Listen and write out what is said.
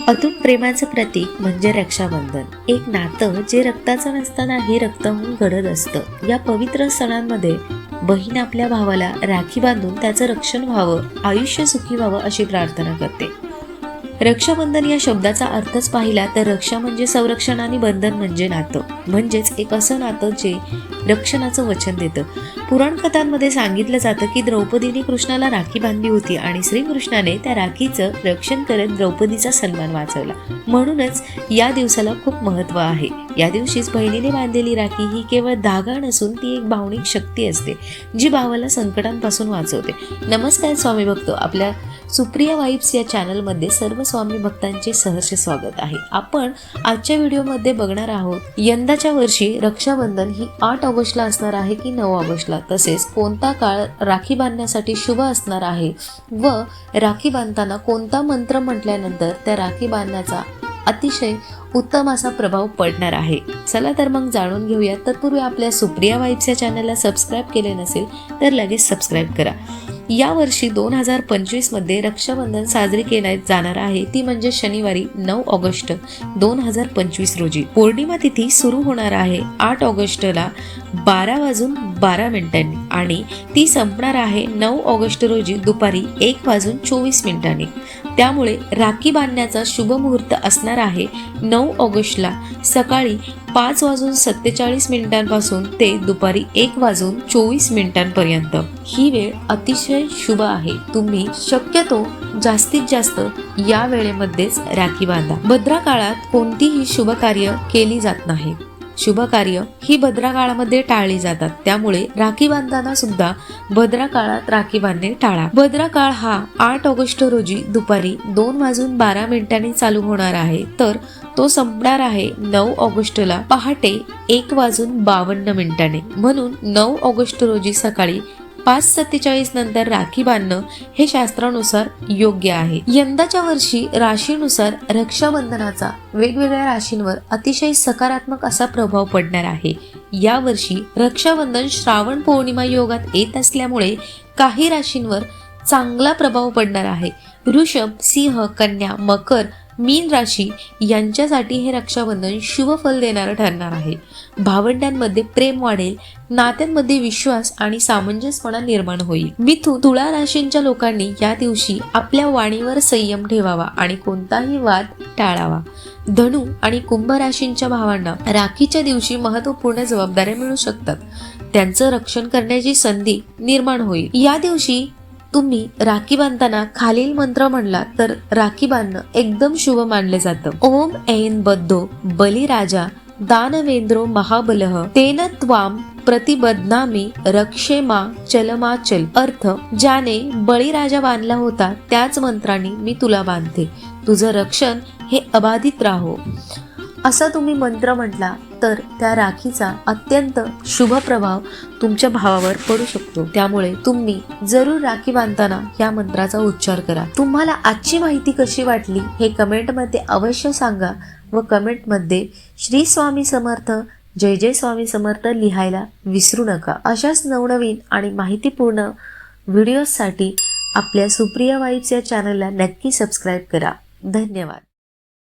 अतूट प्रेमाचं प्रतीक म्हणजे रक्षाबंधन. एक नातं जे रक्ताचं नसतानाही रक्त होऊन घडत असतं. या पवित्र सणांमध्ये बहीण आपल्या भावाला राखी बांधून त्याचं रक्षण व्हावं आयुष्य सुखी व्हावं अशी प्रार्थना करते. रक्षाबंधन या शब्दाचा अर्थच पाहिला तर रक्षा म्हणजे संरक्षण आणि बंधन म्हणजे नातं. म्हणजेच एक असं नातं जे रक्षणाचं वचन देतं. पुराण कथांमध्ये सांगितलं जातं की द्रौपदीने कृष्णाला राखी बांधली होती आणि श्रीकृष्णाने त्या राखीचं रक्षण करत द्रौपदीचा सन्मान वाचवला. म्हणूनच या दिवसाला खूप महत्त्व आहे. या दिवशीच बहिणीने बांधलेली राखी ही केवळ धागा नसून ती एक भावनिक शक्ती असते जी भावाला संकटांपासून वाचवते. नमस्कार स्वामी भक्तो आपल्या सुप्रिया वाईब्स या चॅनलमध्ये सर्व स्वामी भक्तांचे सहर्ष स्वागत आहे. आपण आजच्या व्हिडिओमध्ये बघणार आहोत यंदाच्या वर्षी रक्षाबंधन ही आठ ऑगस्टला असणार आहे की नऊ ऑगस्टला? तसेच कोणता काळ राखी बांधण्यासाठी शुभ असणार आहे व राखी बांधताना कोणता मंत्र म्हटल्यानंतर त्या राखी बांधण्याचा अतिशय उत्तम असा प्रभाव पडणार आहे? चला तर मग जाणून घेऊया. तत्पूर्वी आपल्या सुप्रिया वाईब्स या चॅनलला सबस्क्राईब केले नसेल तर लगेच सबस्क्राईब करा. यावर्षी दोन हजार पंचवीसमध्ये रक्षाबंधन साजरी केल्या जाणार आहे. ती म्हणजे शनिवारी नऊ ऑगस्ट दोन हजार पंचवीस रोजी. पौर्णिमा तिथी सुरू होणार आहे. आठ ऑगस्टला बारा वाजून बारा मिनिटांनी आणि ती संपणार आहे नऊ ऑगस्ट रोजी दुपारी एक वाजून चोवीस मिनिटांनी. त्यामुळे राखी बांधण्याचा शुभ मुहूर्त असणार आहे नऊ ऑगस्टला. सकाळी पाच वाजून सत्तेचाळीस मिनिटांपासून ते दुपारी एक वाजून चोवीस मिनिटांपर्यंत. ही वेळ अतिशय शुभ आहे. तुम्ही शक्यतो जास्तीत जास्त या वेळेमध्येच राखी बांधा. भद्रा काळात कोणतीही शुभ कार्य केली जात नाही. शुभ कार्य ही भद्रा काळामध्ये टाळली जातात. त्यामुळे राखी बांधताना सुद्धा भद्रा काळात राखी बांधणे टाळा. भद्रा काळ हा आठ ऑगस्ट रोजी दुपारी दोन वाजून बारा मिनिटांनी चालू होणार आहे. तर तो संपणार आहे नऊ ऑगस्टला पहाटे एक वाजून बावन्न मिनिटांनी. म्हणून नऊ ऑगस्ट रोजी सकाळी पाच सत्तेचाळीस नंतर राखी बांधणं हे शास्त्रानुसार योग्य आहे. यंदाच्या वर्षी राशीनुसार रक्षाबंधनाचा वेगवेगळ्या राशींवर अतिशय सकारात्मक असा प्रभाव पडणार आहे. या वर्षी रक्षाबंधन श्रावण पौर्णिमा योगात येत असल्यामुळे काही राशींवर चांगला प्रभाव पडणार आहे. वृषभ सिंह कन्या मकर मीन राशी यांच्यासाठी हे रक्षाबंधन शुभ फल देणारं ठरणार आहे. भावंडांमध्ये प्रेम वाढेल नात्यांमध्ये विश्वास आणि सामंजस्यपणा निर्माण होईल. मिथू तुळा राशींच्या लोकांनी या दिवशी आपल्या वाणीवर संयम ठेवावा आणि कोणताही वाद टाळावा. धनु आणि कुंभ राशींच्या भावांना राखीच्या दिवशी महत्त्वपूर्ण जबाबदाऱ्या मिळू शकतात. त्यांचं रक्षण करण्याची संधी निर्माण होईल. या दिवशी तुम्ही राखी बांधताना खालील मंत्र म्हणला तर राखी बांधणं एकदम शुभ मानले जातं. ओम ऐन बद्धो बलिराजा दानवेंद्रो महाबलः तेन त्वाम प्रतिबदनामी रक्षेमा चलमाचल. अर्थ ज्याने बळीराजा बांधला होता त्याच मंत्राने मी तुला बांधते. तुझं रक्षण हे अबाधित राहो. असा तुम्ही मंत्र म्हटला तर त्या राखीचा अत्यंत शुभ प्रभाव तुमच्या भावावर पडू शकतो. त्यामुळे तुम्ही जरूर राखी बांधताना या मंत्राचा उच्चार करा. तुम्हाला आजची माहिती कशी वाटली हे कमेंटमध्ये अवश्य सांगा व कमेंटमध्ये श्री स्वामी समर्थ जय जय स्वामी समर्थ लिहायला विसरू नका. अशाच नवनवीन आणि माहितीपूर्ण व्हिडिओजसाठी आपल्या सुप्रिया वाईब्स या चॅनलला नक्की सबस्क्राईब करा. धन्यवाद.